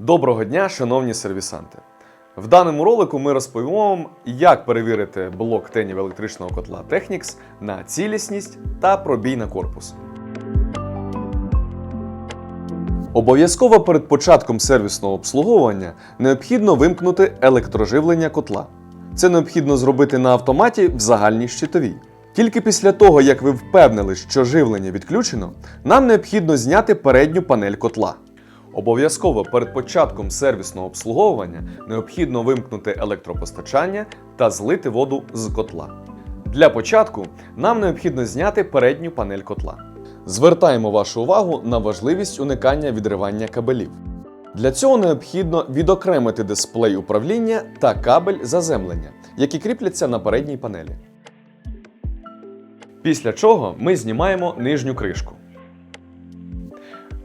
Доброго дня, шановні сервісанти! В даному ролику ми розповімо вам, як перевірити блок тенів електричного котла Technics на цілісність та пробій на корпус. Обов'язково перед початком сервісного обслуговування необхідно вимкнути електроживлення котла. Це необхідно зробити на автоматі в загальній щитовій. Тільки після того, як ви впевнили, що живлення відключено, нам необхідно зняти передню панель котла. Обов'язково перед початком сервісного обслуговування необхідно вимкнути електропостачання та злити воду з котла. Для початку нам необхідно зняти передню панель котла. Звертаємо вашу увагу на важливість уникання відривання кабелів. Для цього необхідно відокремити дисплей управління та кабель заземлення, які кріпляться на передній панелі. Після чого ми знімаємо нижню кришку.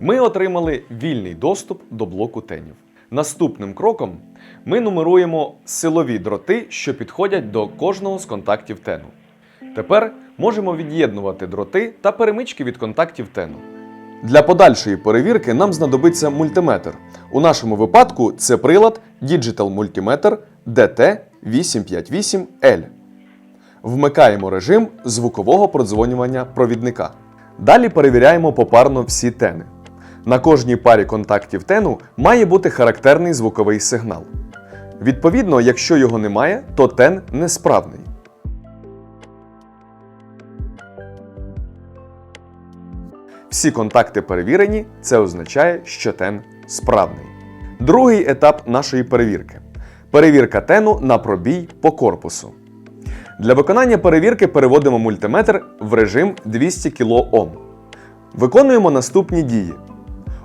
Ми отримали вільний доступ до блоку тенів. Наступним кроком ми нумеруємо силові дроти, що підходять до кожного з контактів тену. Тепер можемо від'єднувати дроти та перемички від контактів тену. Для подальшої перевірки нам знадобиться мультиметр. У нашому випадку це прилад Digital Multimeter DT858L. Вмикаємо режим звукового продзвонювання провідника. Далі перевіряємо попарно всі тени. На кожній парі контактів тену має бути характерний звуковий сигнал. Відповідно, якщо його немає, то тен несправний. Всі контакти перевірені, це означає, що тен справний. Другий етап нашої перевірки перевірка тену на пробій по корпусу. Для виконання перевірки переводимо мультиметр в режим 200 кОм. Виконуємо наступні дії.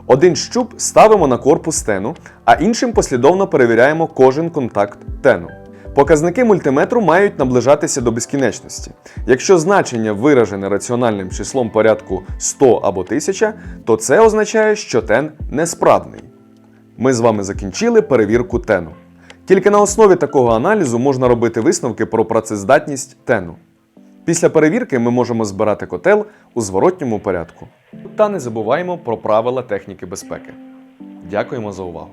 Один щуп ставимо на корпус тену, а іншим послідовно перевіряємо кожен контакт тену. Показники мультиметру мають наближатися до безкінечності. Якщо значення виражене раціональним числом порядку 100 або 1000, то це означає, що тен несправний. Ми з вами закінчили перевірку тену. Тільки на основі такого аналізу можна робити висновки про працездатність тену. Після перевірки ми можемо збирати котел у зворотньому порядку. Та не забуваємо про правила техніки безпеки. Дякуємо за увагу!